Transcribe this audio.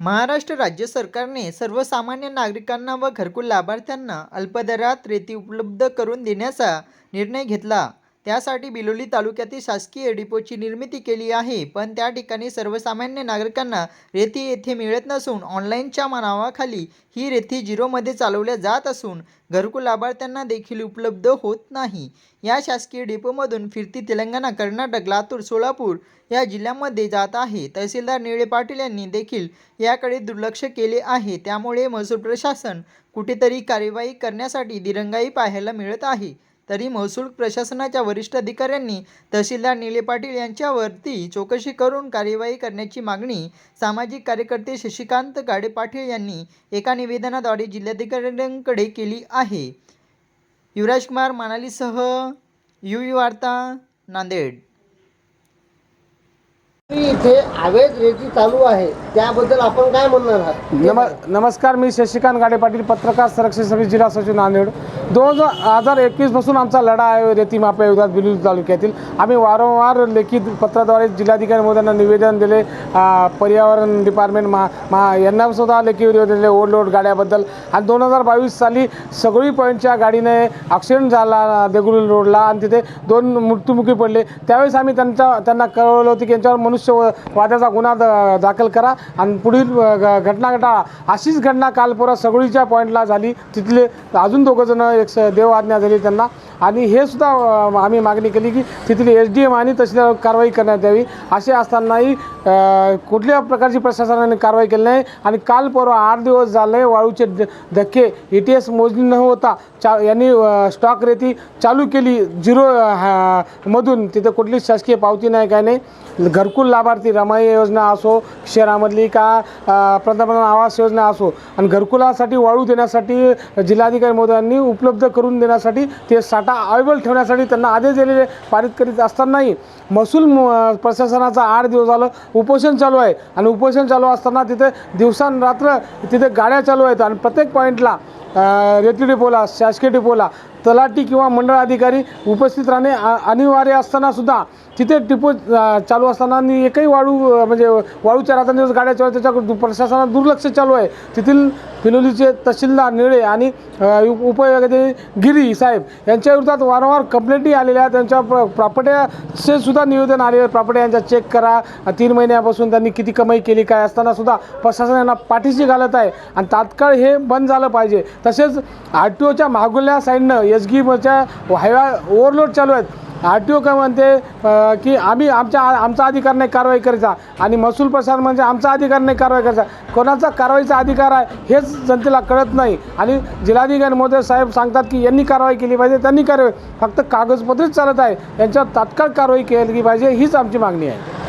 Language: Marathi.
महाराष्ट्र राज्य सरकारने सर्वसामान्य नागरिकांना व घरकुल लाभार्थ्यांना अल्पदरात रेती उपलब्ध करून देण्याचा निर्णय घेतला. त्यासाठी बिलोली तालुक्यातील शासकीय डिपोची निर्मिती केली आहे पण त्या ठिकाणी सर्वसामान्य नागरिकांना रेती येथे मिळत नसून ऑनलाईनच्या नावाखाली ही रेती झिरोमध्ये चालवल्या जात असून घरकुल लाभार्थ्यांना देखील उपलब्ध होत नाही. या शासकीय डिपोमधून फिरती तेलंगणा कर्नाटक लातूर सोलापूर या जिल्ह्यांमध्ये जात आहे. तहसीलदार निळे पाटील यांनी देखील याकडे दुर्लक्ष केले आहे. त्यामुळे महसूल प्रशासन कुठेतरी कार्यवाही करण्यासाठी दिरंगाई पाहायला मिळत आहे. तरी महसूल प्रशासनाच्या वरिष्ठ अधिकाऱ्यांनी तहसीलदार निले पाटील यांच्यावरती चौकशी करून कार्यवाही करण्याची मागणी सामाजिक कार्यकर्ते शशिकांत गाडे पाटील यांनी एका निवेदनाद्वारे जिल्हाधिकाऱ्यांकडे केली आहे. युवराज कुमार मानालीसह यू यू वार्ता नांदेड. इथे अवैध रेती चालू आहे. त्याबद्दल आपण काय म्हणणार आहात? नम नमस्कार मी शशिकांत गाडे पाटील पत्रकार संरक्षण समिती जिल्हा सचिव नांदेड. दोन हजार एकवीसपासून आमचा लढा आहे. रेती माफिया विरोधात बिलोली तालुक्यातील. आम्ही वारंवार लेखी पत्राद्वारे जिल्हाधिकारी महोदयांना निवेदन दिले. पर्यावरण डिपार्टमेंट मा मा यांना सुद्धा लेखी निवेदन दिले ओव्हरलोड गाड्याबद्दल. आणि दोन हजार बावीस साली सगळी पॉईंटच्या गाडीने ॲक्सिडेंट झाला देगुल रोडला. आणि तिथे दोन मृत्युमुखी पडले. त्यावेळेस आम्ही त्यांच्या त्यांना कळवलं होतं की यांच्यावर मनुष्य वादाचा गुन्हा द- दाखल करा. आणि पुढील घटना घटा अशीच घटना कालपुरा सगळीच्या पॉईंटला झाली. तिथले अजून दोघं जण एक स- देव आज्ञा झाली त्यांना. आणि हे सुद्धा आम्ही मागणी केली की तिथली एस डी एम आणि तहसीलदार कारवाई करण्यात यावी. असे असतानाही कुठल्या प्रकारची प्रशासनाने कारवाई केली नाही. आणि काल परवा आठ दिवस झाले वाळूचे धक्के. ई टी एस मोजणी न होता चा यांनी स्टॉक रेती चालू केली. झिरो मधून. तिथं कुठलीच शासकीय पावती नाही काय नाही. घरकुल लाभार्थी रमाई योजना असो शहरामधली का अ, पंतप्रधान आवास योजना असो. आणि घरकुलासाठी वाळू देण्यासाठी जिल्हाधिकारी महोदयांनी उपलब्ध उपलब्ध करून देण्यासाठी ते साठा अवेलेबल ठेवण्यासाठी त्यांना आदेश दिलेले पारित करीत असतानाही महसूल म- प्रशासनाचा आठ दिवस झालं उपोषण चालू आहे. आणि उपोषण चालू असताना तिथे दिवसांरात्र तिथे गाड्या चालू आहेत. आणि प्रत्येक पॉईंटला रेती डिपोला शासकीय डिपोला तलाटी किंवा मंडळ अधिकारी उपस्थित राहणे अनिवार्य असतानासुद्धा तिथे डिपो चालू असताना आणि एकही वाळू म्हणजे वाळूच्या रात्रंदिवस गाड्या चालू त्याच्या प्रशासनात दुर्लक्ष चालू आहे. तेथील फिलोलीचे तहसीलदार निळे आणि अ, उप- गिरी साहेब यांच्या विरोधात वारंवार कंप्लेंटी आलेल्या आहेत. त्यांच्या प्र प्रॉपर्ट्याचे सुद्धा निवेदन आलेले प्रॉपर्टी यांच्या चेक करा. तीन महिन्यापासून त्यांनी किती कमाई केली काय असताना सुद्धा प्रशासन यांना पाठीशी घालत आहे. आणि तात्काळ हे बंद झालं पाहिजे. तसेच आर टी ओच्या मागुल्या साईडनं एस गीच्या हायवा ओव्हरलोड चालू आहेत. आर टी ओ काय म्हणते की आम्ही आमच्या आमचा अधिकार नाही कारवाई करायचा आणि महसूल प्रशासन म्हणजे आमचा अधिकार नाही कारवाई करायचा कोणाचा कारवाईचा अधिकार आहे हेच जनतेला कळत नाही. आणि जिल्हाधिकारी महोदय साहेब सांगतात की यांनी कारवाई केली पाहिजे त्यांनी कारवाई फक्त कागदपत्रेच चालत आहे. यांच्यावर तात्काळ कारवाई केली पाहिजे हीच आमची मागणी आहे.